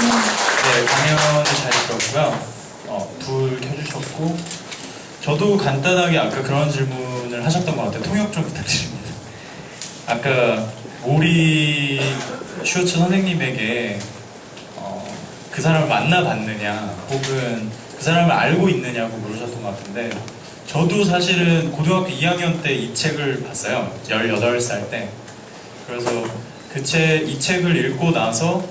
네, 강연을 잘 들었고요. 어, 불 켜주셨고, 저도 간단하게 아까 그런 질문을 하셨던 것 같아요. 통역 좀 부탁드립니다. 아까 모리 슈어츠 선생님에게 어, 그 사람을 만나봤느냐, 혹은 그 사람을 알고 있느냐고 물으셨던 것 같은데, 저도 사실은 고등학교 2학년 때 이 책을 봤어요. 18살 때. 그래서 그 책, 이 책을 읽고 나서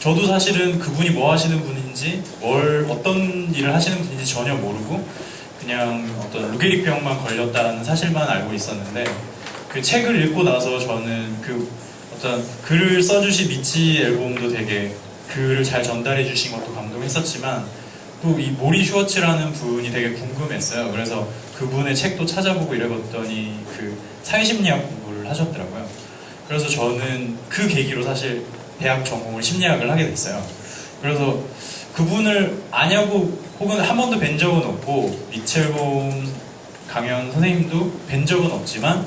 저도 사실은 그분이 뭐 하시는 분인지, 뭘, 어떤 일을 하시는 분인지 전혀 모르고, 그냥 어떤 루게릭병만 걸렸다는 사실만 알고 있었는데, 그 책을 읽고 나서 저는 그 어떤 글을 써주신 미치 앨범도 되게 글을 잘 전달해 주신 것도 감동했었지만, 또 이 모리 슈워츠라는 분이 되게 궁금했어요. 그래서 그분의 책도 찾아보고 이래봤더니 그 사회심리학 공부를 하셨더라고요. 그래서 저는 그 계기로 사실 대학 전공을 심리학을 하게 됐어요. 그래서 그분을 아냐고 혹은 한 번도 뵌 적은 없고 미첼봄 강연 선생님도 뵌 적은 없지만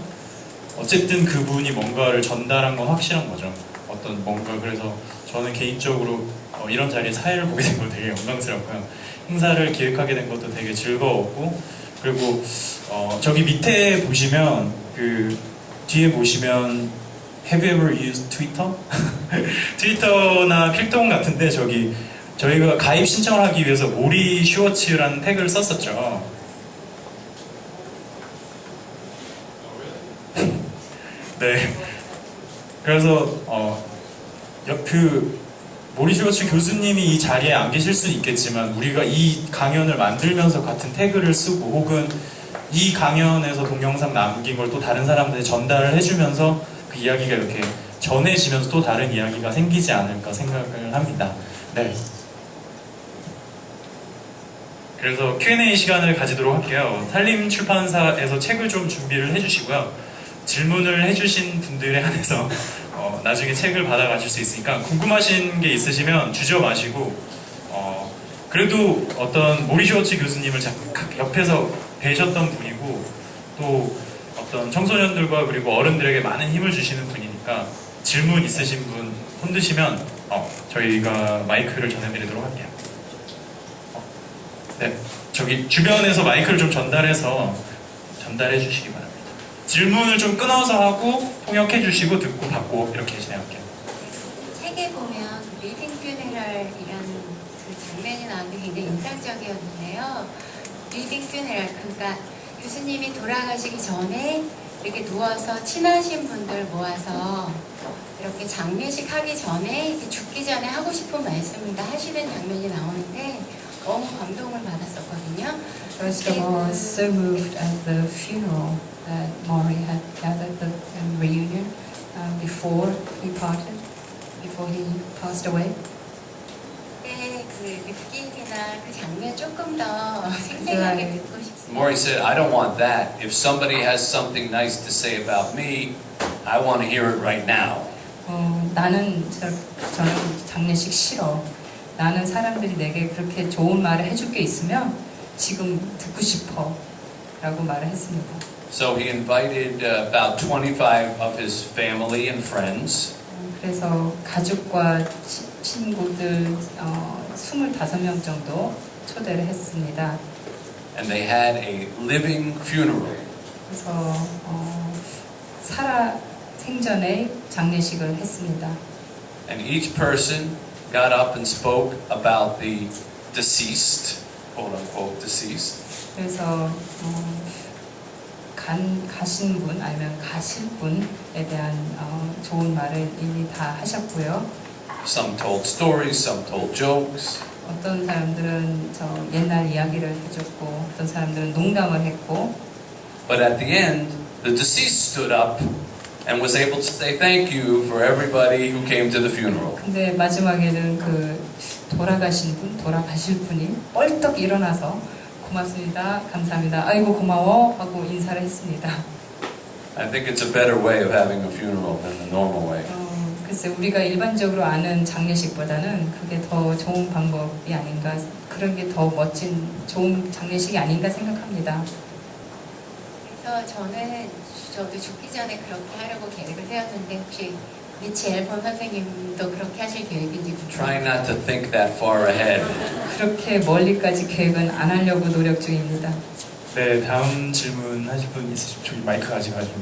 어쨌든 그분이 뭔가를 전달한 건 확실한 거죠. 어떤 뭔가 그래서 저는 개인적으로 어, 이런 자리에 사회를 보게 된 거 되게 영광스럽고요. 행사를 기획하게 된 것도 되게 즐거웠고 그리고 어, 저기 밑에 보시면 그 뒤에 보시면 Have you ever used Twitter? 트위터나 필통 같은데 저기 저희가 가입 신청을 하기 위해서 모리 슈워츠라는 태그를 썼었죠. 네. 그래서 어, 여- 그 모리 슈워츠 교수님이 이 자리에 안 계실 수는 있겠지만 우리가 이 강연을 만들면서 같은 태그를 쓰고 혹은 이 강연에서 동영상 남긴 걸 또 다른 사람들에 전달을 해주면서 그 이야기가 이렇게 전해지면서 또 다른 이야기가 생기지 않을까 생각을 합니다. 네. 그래서 Q&A 시간을 가지도록 할게요. 산림 출판사에서 책을 좀 준비를 해주시고요. 질문을 해주신 분들에 한해서 어, 나중에 책을 받아가실 수 있으니까 궁금하신 게 있으시면 주저 마시고 어, 그래도 어떤 모리쇼츠 교수님을 자- 옆에서 뵈셨던 분이고 또 어떤 청소년들과 그리고 어른들에게 많은 힘을 주시는 분이니까 질문 있으신 분 손드시면 어, 저희가 마이크를 전해드리도록 할게요. 어, 네, 저기 주변에서 마이크를 좀 전달해서 전달해 주시기 바랍니다. 질문을 좀 끊어서 하고 통역해 주시고 듣고 받고 이렇게 진행할게요. 책에 보면 리딩 퓨네랄이라는 그 장면이 나오는데 굉장히 인상적이었는데요. 리딩 퓨네랄 그러니까 교수님이 돌아가시기 전에 이렇게 누워서 친하신 분들 모아서 이렇게 장례식 하기 전에 이렇게 죽기 전에 하고 싶은 말씀을 다 하시는 장면이 나오는데 너무 감동을 받았었거든요. First of all, so moved at the funeral that Maury had gathered the um, reunion uh, before he parted, before he passed away. 그 느낌이나 그 장면 조금 더 생생하게 듣고 싶습니다. Maury said, I don't want that. If somebody has something nice to say about me, I want to hear it right now. 어, 나는 저, 저는 장례식 싫어. 나는 사람들이 내게 그렇게 좋은 말을 해줄 게 있으면 지금 듣고 싶어. 라고 말을 했습니다. So he invited uh, about 25 of his family and friends. 어, 그래서 가족과 치- 친구들 어, 25명 정도 초대를 했습니다. and they had a living funeral. 그래서 어, 살아 생전에 장례식을 했습니다. And each person got up and spoke about the deceased, quote unquote deceased. 그래서 어, 간, 가신 분 아니면 가실 분에 대한 어, 좋은 말을 이미 다 하셨고요. Some told stories, some told jokes. 어떤 사람들은 저 옛날 이야기를 해줬고 어떤 사람들은 농담을 했고 But at the end, the deceased stood up and was able to say thank you for everybody who came to the funeral. 근데 마지막에는 그 돌아가신 분, 돌아가실 분이 뻘떡 일어나서 고맙습니다, 감사합니다, 아이고 고마워 하고 인사를 했습니다. I think it's a better way of having a funeral than the normal way. 어, 글쎄 우리가 일반적으로 아는 장례식보다는 그게 더 좋은 방법이 아닌가, 그런 게 더 멋진 좋은 장례식이 아닌가 생각합니다. 그래서 저는 저도 죽기 전에 그렇게 하려고 계획을 세웠는데 혹시 미치 앨범 선생님도 그렇게 하실 계획인지 Try 궁금해요. not to think that far ahead. 그렇게 멀리까지 계획은 안 하려고 노력 중입니다. 네, 다음 질문 하실 분 있으시면 저기 마이크 가져가지고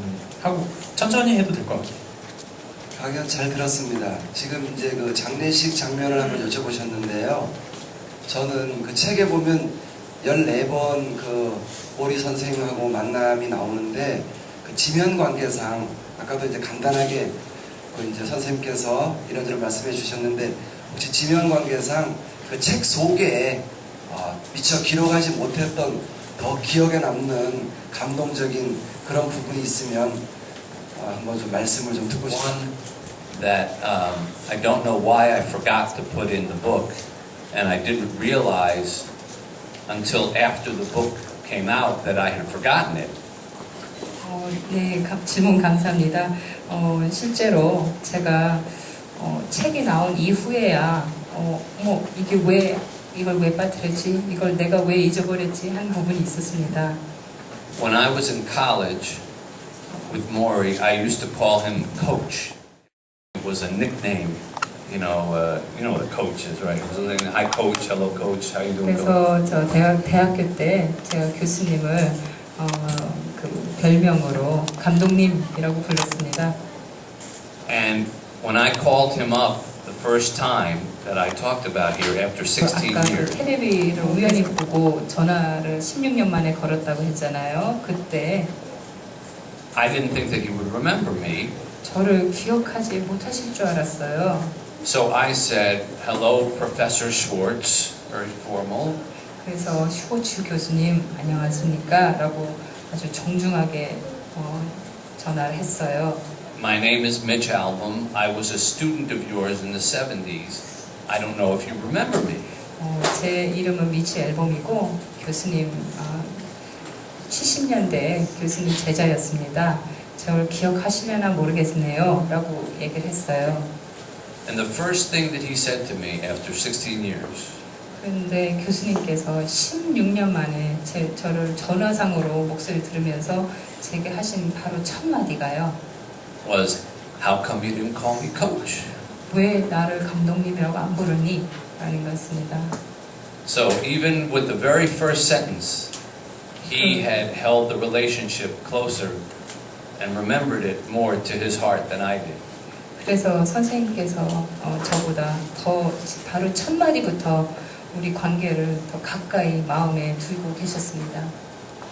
하고 천천히 해도 될 것 같아요. 강연 잘 들었습니다. 지금 이제 그 장례식 장면을 한번 여쭤보셨는데요. 저는 그 책에 보면 14번 그 오리 선생님하고 만남이 나오는데 그 지면 관계상 아까도 이제 간단하게 그 이제 선생님께서 이런저런 말씀해 주셨는데 혹시 지면 관계상 그 책 속에 아, 미처 기록하지 못했던 더 기억에 남는 감동적인 그런 부분이 있으면 아, 한번 좀 말씀을 좀 듣고 싶습니다. One that um, I don't know why I forgot to put in the book, and I didn't realize until after the book came out that I had forgotten it. 어, 네, 감- 질문 감사합니다. 어, 실제로 제가 어, 책이 나온 이후에야 어, 뭐 이게 왜 이걸 왜 빠뜨렸지? 이걸 내가 왜 잊어버렸지? 한 부분이 있었습니다. When I was in college with Maury, I used to call him Coach. It was a nickname. You know, uh, you know what a coach is, right? It was like, Hi, Coach. Hello, Coach. How you doing, Coach? 그래서 저 대학, 대학교 때 제가 교수님을 어, 그 별명으로 감독님이라고 불렀습니다. And when I called him up the first time that I talked about here after 그 16 아까 그 years, 테레비를 우연히 보고 전화를 16년 만에 걸었다고 했잖아요. 그때 I didn't think that he would remember me. 저를 기억하지 못하실 줄 알았어요. So I said, Hello, Professor Schwartz. Very formal. 그래서 슈고츠 교수님 안녕하십니까? 라고 아주 정중하게 어, 전화를 했어요. My name is Mitch Album. I was a student of yours in the 70s. I don't know if you remember me. 어, 제 이름은 미치 앨범이고 교수님 아, 70년대 교수님 제자였습니다. 저를 기억하시려나 모르겠네요. 라고 얘기를 했어요. And the first thing that he said to me after 16 years 그런데 교수님께서 16년 만에 제, 저를 전화상으로 목소리 들으면서 제게 하신 바로 첫 마디가요. was, How come you didn't call me coach? 왜 나를 감독님이라고 안 부르니? 라는 것입니다. So even with the very first sentence, he had held the relationship closer and remembered it more to his heart than I did. 그래서 선생님께서 어, 저보다 더 바로 첫 마디부터 우리 관계를 더 가까이 마음에 두고 계셨습니다.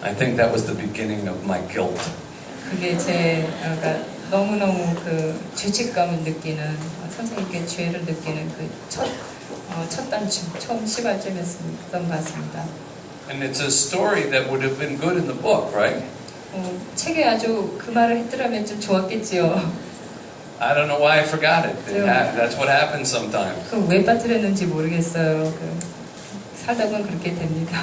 I think that was the beginning of my guilt. 그게 제 어, 그러니까 너무너무 그 죄책감을 느끼는 어, 선생님께 죄를 느끼는 그첫 어, 첫 단추, 처음 시발점이었던 것 같습니다. And it's a story that would have been good in the book, right? 어, 책에 아주 그 말을 했더라면 좀 좋았겠지요. I don't know why I forgot it. It ha- that's what happens sometimes. 그왜 빠뜨렸는지 모르겠어요. 그, 살다 보면 그렇게 됩니다.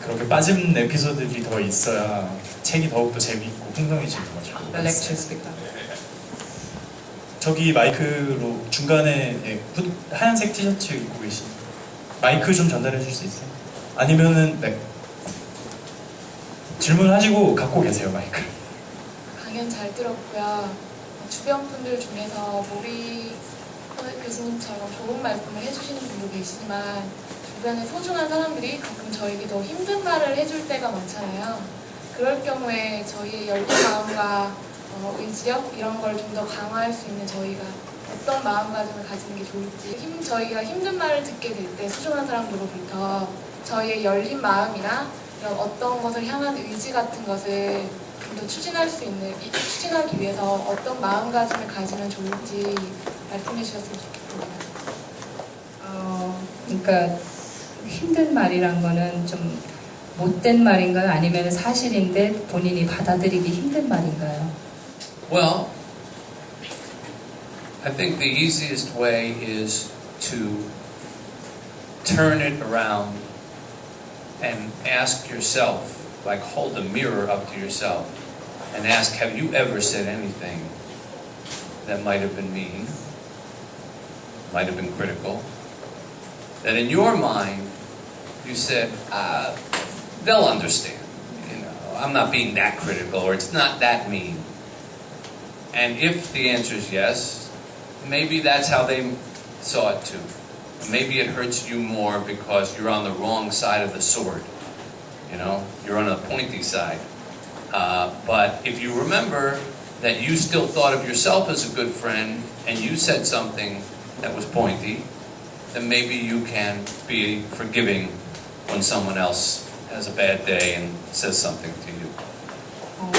그렇게 빠진 에피소드들이 더 있어야 책이 더욱더 재미있고 풍성해지는 거죠. The lecture speaker. 저기 마이크로 중간에 예, 푸- 하얀색 티셔츠 입고 계신 마이크 좀 전달해 줄수 있어요? 아니면은 네 질문하시고 갖고 계세요 마이크. 강연 잘 들었고요. 주변 분들 중에서 모리 교수님처럼 좋은 말씀을 해주시는 분도 계시지만 주변에 소중한 사람들이 가끔 저에게 더 힘든 말을 해줄 때가 많잖아요. 그럴 경우에 저희의 열린 마음과 어, 의지력 이런 걸 좀 더 강화할 수 있는 저희가 어떤 마음가짐을 가지는 게 좋을지 힘, 저희가 힘든 말을 듣게 될 때 소중한 사람들로부터 저희의 열린 마음이나 어떤 것을 향한 의지 같은 것을 좀 더 추진할 수 있는, 이- 추진하기 위해서 어떤 마음가짐을 가지면 좋을지 말씀해 주셨으면 좋겠습니다. 어, 그러니까 힘든 말이란 거는 좀 못된 말인가요? 아니면 사실인데 본인이 받아들이기 힘든 말인가요? Well, I think the easiest way is to turn it around and ask yourself, like hold a mirror up to yourself and ask, have you ever said anything that might have been mean, might have been critical, that in your mind you said, ah, they'll understand. You know, I'm not being that critical or it's not that mean. And if the answer is yes, maybe that's how they saw it too Maybe it hurts you more because you're on the wrong side of the sword. You know, you're on the pointy side. Uh, but if you remember that you still thought of yourself as a good friend and you said something that was pointy, then maybe you can be forgiving when someone else has a bad day and says something to you. 어,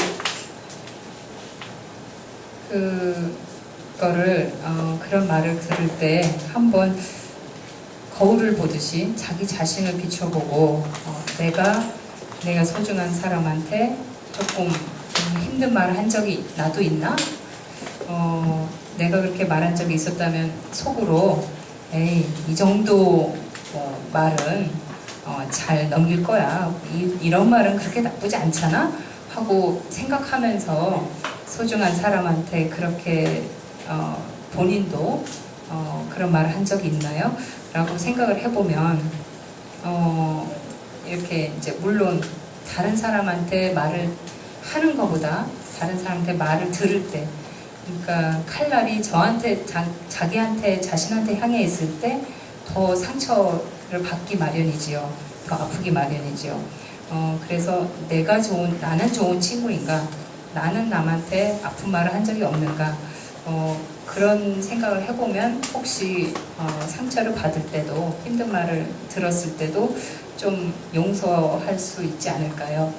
그거를 어, 그런 말을 들을 때 한번 거울을 보듯이 자기 자신을 비춰보고 어, 내가 내가 소중한 사람한테 조금 음, 힘든 말을 한 적이 나도 있나? 어, 내가 그렇게 말한 적이 있었다면 속으로 에이 이 정도 어, 말은 어, 잘 넘길 거야. 이, 이런 말은 그렇게 나쁘지 않잖아? 하고 생각하면서 소중한 사람한테 그렇게 어, 본인도 어, 그런 말을 한 적이 있나요? 라고 생각을 해보면 어, 이렇게 이제 물론 다른 사람한테 말을 하는 것보다 다른 사람한테 말을 들을 때 그러니까 칼날이 저한테 자, 자기한테 자신한테 향해 있을 때 더 상처를 받기 마련이지요. 더 아프기 마련이지요. 어, 그래서 내가 좋은 나는 좋은 친구인가? 나는 남한테 아픈 말을 한 적이 없는가? 어, 그런 생각을 해보면 혹시 어, 상처를 받을 때도 힘든 말을 들었을 때도 좀 용서할 수 있지 않을까요?